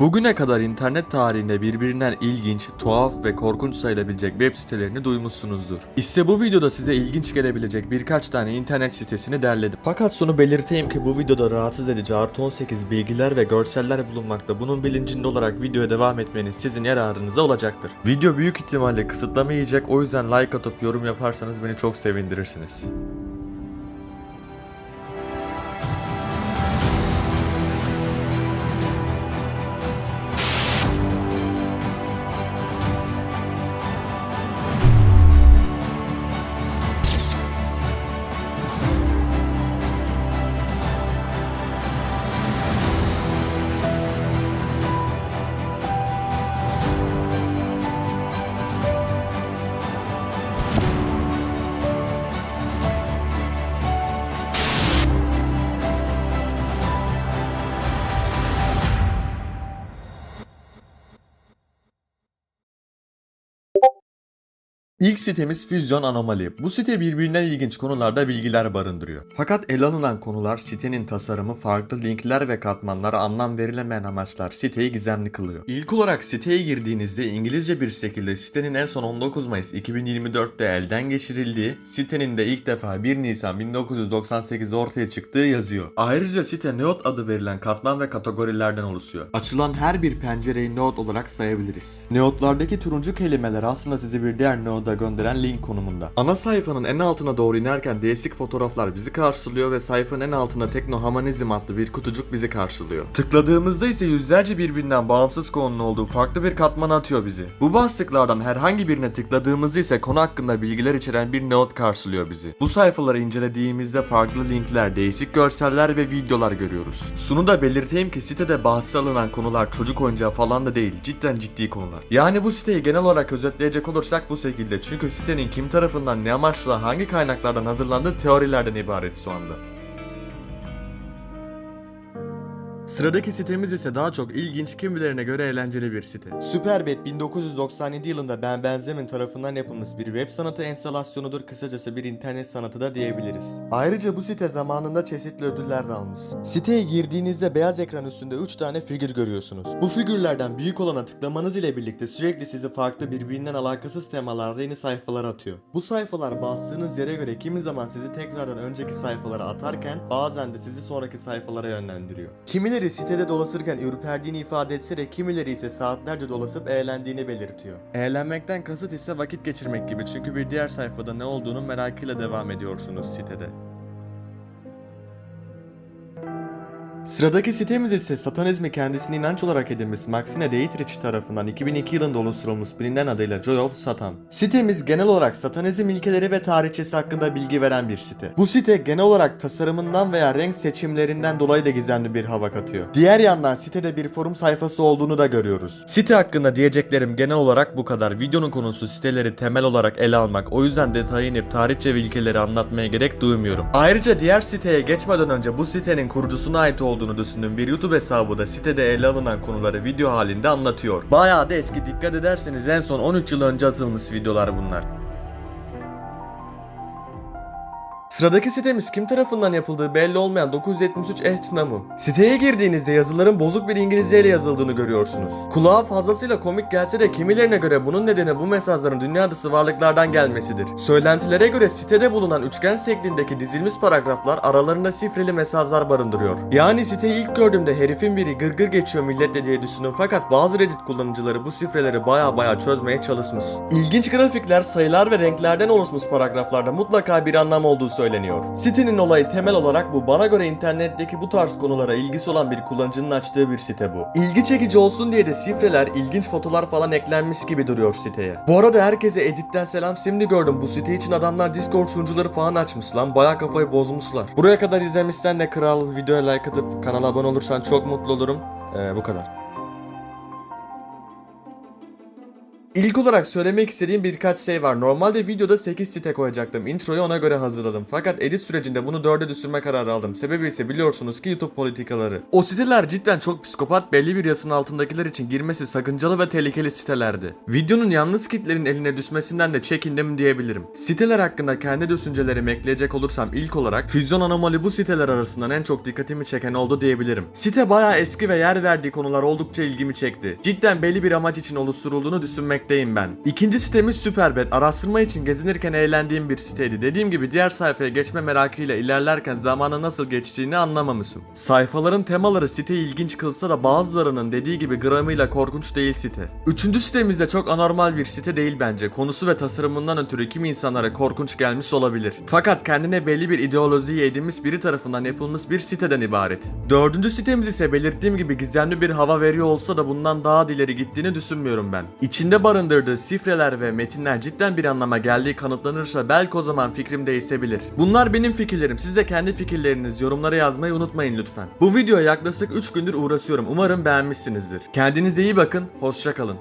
Bugüne kadar internet tarihinde birbirinden ilginç, tuhaf ve korkunç sayılabilecek web sitelerini duymuşsunuzdur. İşte bu videoda size ilginç gelebilecek birkaç tane internet sitesini derledim. Fakat şunu belirteyim ki bu videoda rahatsız edici artı 18 bilgiler ve görseller bulunmakta. Bunun bilincinde olarak videoya devam etmeniz sizin yararınıza olacaktır. Video büyük ihtimalle kısıtlama o yüzden like atıp yorum yaparsanız beni çok sevindirirsiniz. İlk sitemiz Füzyon Anomali. Bu site birbirinden ilginç konularda bilgiler barındırıyor. Fakat ele alınan konular sitenin tasarımı, farklı linkler ve katmanlar, anlam verilemeyen amaçlar siteyi gizemli kılıyor. İlk olarak siteye girdiğinizde İngilizce bir şekilde sitenin en son 19 Mayıs 2024'te elden geçirildiği, sitenin de ilk defa 1 Nisan 1998'de ortaya çıktığı yazıyor. Ayrıca site Neot adı verilen katman ve kategorilerden oluşuyor. Açılan her bir pencereyi Neot olarak sayabiliriz. Neotlardaki turuncu kelimeler aslında sizi bir diğer Neot'a gönderen link konumunda. Ana sayfanın en altına doğru inerken değişik fotoğraflar bizi karşılıyor ve sayfanın en altında Teknohamanizm adlı bir kutucuk bizi karşılıyor. Tıkladığımızda ise yüzlerce birbirinden bağımsız konunun olduğu farklı bir katman atıyor bizi. Bu başlıklardan herhangi birine tıkladığımızda ise konu hakkında bilgiler içeren bir not karşılıyor bizi. Bu sayfaları incelediğimizde farklı linkler, değişik görseller ve videolar görüyoruz. Şunu da belirteyim ki sitede bahse alınan konular çocuk oyuncağı falan da değil, cidden ciddi konular. Yani bu siteyi genel olarak özetleyecek olursak bu şekilde çünkü sitenin kim tarafından ne amaçla hangi kaynaklardan hazırlandığı teorilerden ibaret şu anda. Sıradaki sitemiz ise daha çok ilginç, kimilerine göre eğlenceli bir site. Superbet 1997 yılında Ben Benzemin tarafından yapılmış bir web sanatı enstalasyonudur. Kısacası bir internet sanatı da diyebiliriz. Ayrıca bu site zamanında çeşitli ödüller de almış. Siteye girdiğinizde beyaz ekran üstünde 3 tane figür görüyorsunuz. Bu figürlerden büyük olana tıklamanız ile birlikte sürekli sizi farklı birbirinden alakasız temalarda yeni sayfalara atıyor. Bu sayfalar bastığınız yere göre kimi zaman sizi tekrardan önceki sayfalara atarken bazen de sizi sonraki sayfalara yönlendiriyor. Kimileri sitede dolaşırken ürperdiğini ifade etse de kimileri ise saatlerce dolaşıp eğlendiğini belirtiyor. Eğlenmekten kasıt ise vakit geçirmek gibi çünkü bir diğer sayfada ne olduğunu merakıyla devam ediyorsunuz sitede. Sıradaki sitemiz ise satanizmi kendisini inanç olarak edinmiş Maxine Dietrich tarafından 2002 yılında oluşturulmuş bilinen adıyla Joy of Satan. Sitemiz genel olarak satanizm ilkeleri ve tarihçesi hakkında bilgi veren bir site. Bu site genel olarak tasarımından veya renk seçimlerinden dolayı da gizemli bir hava katıyor. Diğer yandan sitede bir forum sayfası olduğunu da görüyoruz. Site hakkında diyeceklerim genel olarak bu kadar. Videonun konusu siteleri temel olarak ele almak. O yüzden detaya inip tarihçe ve ilkeleri anlatmaya gerek duymuyorum. Ayrıca diğer siteye geçmeden önce bu sitenin kurucusuna ait olduğunu düşündüğüm bir YouTube hesabı da sitede ele alınan konuları video halinde anlatıyor. Bayağı da eski dikkat ederseniz en son 13 yıl önce atılmış videolar bunlar. Sıradaki sitemiz kim tarafından yapıldığı belli olmayan 973 Ehtnamu. Siteye girdiğinizde yazıların bozuk bir İngilizce ile yazıldığını görüyorsunuz. Kulağa fazlasıyla komik gelse de kimilerine göre bunun nedeni bu mesajların dünya dışı varlıklardan gelmesidir. Söylentilere göre sitede bulunan üçgen şeklindeki dizilmiş paragraflar aralarında şifreli mesajlar barındırıyor. Yani siteyi ilk gördüğümde herifin biri gırgır geçiyor milletle diye düşündüm fakat bazı Reddit kullanıcıları bu şifreleri baya baya çözmeye çalışmış. İlginç grafikler, sayılar ve renklerden oluşmuş paragraflarda mutlaka bir anlam olduğu söyleniyor. Sitenin olayı temel olarak bu. Bana göre internetteki bu tarz konulara ilgisi olan bir kullanıcının açtığı bir site bu. İlgi çekici olsun diye de şifreler, ilginç fotolar falan eklenmiş gibi duruyor siteye. Bu arada herkese editten selam. Şimdi gördüm bu site için adamlar Discord sunucuları falan açmış lan. Baya kafayı bozmuşlar. Buraya kadar izlemişsen de kral videoya like atıp kanala abone olursan çok mutlu olurum. Ee, bu kadar. İlk olarak söylemek istediğim birkaç şey var. Normalde videoda 8 site koyacaktım. Introyu ona göre hazırladım. Fakat edit sürecinde bunu 4'e düşürme kararı aldım. Sebebi ise biliyorsunuz ki YouTube politikaları. O siteler cidden çok psikopat, belli bir yasın altındakiler için girmesi sakıncalı ve tehlikeli sitelerdi. Videonun yalnız kitlerin eline düşmesinden de çekindim diyebilirim. Siteler hakkında kendi düşüncelerimi ekleyecek olursam ilk olarak Füzyon Anomali bu siteler arasından en çok dikkatimi çeken oldu diyebilirim. Site bayağı eski ve yer verdiği konular oldukça ilgimi çekti. Cidden belli bir amaç için oluşturulduğunu düşünmekteyim ben. İkinci sitemiz Superbet. Araştırma için gezinirken eğlendiğim bir siteydi. Dediğim gibi diğer sayfaya geçme merakıyla ilerlerken zamanı nasıl geçtiğini anlamamışım. Sayfaların temaları siteyi ilginç kılsa da bazılarının dediği gibi gramıyla korkunç değil site. Üçüncü sitemizde çok anormal bir site değil bence. Konusu ve tasarımından ötürü kimi insanlara korkunç gelmiş olabilir. Fakat kendine belli bir ideolojiyi edinmiş biri tarafından yapılmış bir siteden ibaret. Dördüncü sitemiz ise belirttiğim gibi gizemli bir hava veriyor olsa da bundan daha ileri gittiğini düşünmüyorum ben. İçinde barındırdığı sifreler ve metinler cidden bir anlama geldiği kanıtlanırsa belki o zaman fikrim değişebilir. Bunlar benim fikirlerim. Siz de kendi fikirlerinizi yorumlara yazmayı unutmayın lütfen. Bu videoya yaklaşık 3 gündür uğraşıyorum. Umarım beğenmişsinizdir. Kendinize iyi bakın. Hoşça kalın.